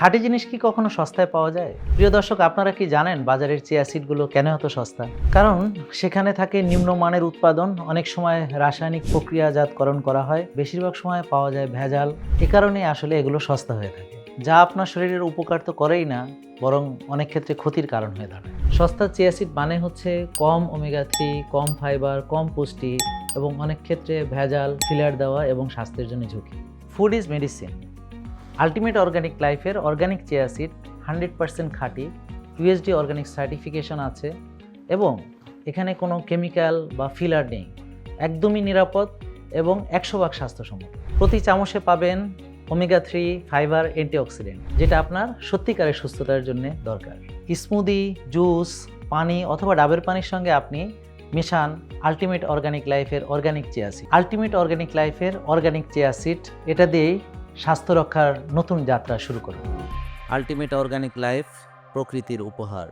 খাঁটি জিনিস কি কখনো সস্তায় পাওয়া যায়? প্রিয় দর্শক, আপনারা কি জানেন বাজারের চিয়া সিডগুলো কেন এত সস্তা কারণ সেখানে থাকে নিম্নমানের উৎপাদন, অনেক সময় রাসায়নিক প্রক্রিয়াজাতকরণ করা হয়, বেশিরভাগ সময় পাওয়া যায় ভেজাল। এ কারণে আসলে এগুলো সস্তা হয়ে থাকে। যা আপনার শরীরের উপকার তো করেই না, বরং অনেক ক্ষেত্রে ক্ষতির কারণ হয়ে দাঁড়ায়। সস্তা চিয়া সিড মানে হচ্ছে কম ওমেগা থ্রি কম ফাইবার কম পুষ্টি এবং অনেক ক্ষেত্রে ভেজাল ফিলার দেওয়া এবং স্বাস্থ্যের জন্য ঝুঁকি। Food is medicine ultimate organic লাইফের organic chia seed hundred percent খাঁটি ইউএসডি অর্গানিক সার্টিফিকেশন আছে এবং এখানে কোনো কেমিক্যাল বা ফিলার নেই, একদমই নিরাপদ এবং একশো ভাগ স্বাস্থ্যসম্মত। প্রতি চামচে পাবেন ওমেগা থ্রি ফাইবার অ্যান্টিঅক্সিডেন্ট যেটা আপনার সত্যিকারের সুস্থতার জন্য দরকার। স্মুদি জুস পানি অথবা ডাবের পানির সঙ্গে আপনি মিশান আলটিমেট অর্গানিক লাইফের organic chia seed ultimate organic লাইফের অর্গানিক চেয়াসিড এটা দিয়েই স্বাস্থ্য রক্ষার নতুন যাত্রা শুরু করুন। আলটিমেট অর্গানিক লাইফ প্রকৃতির উপহার।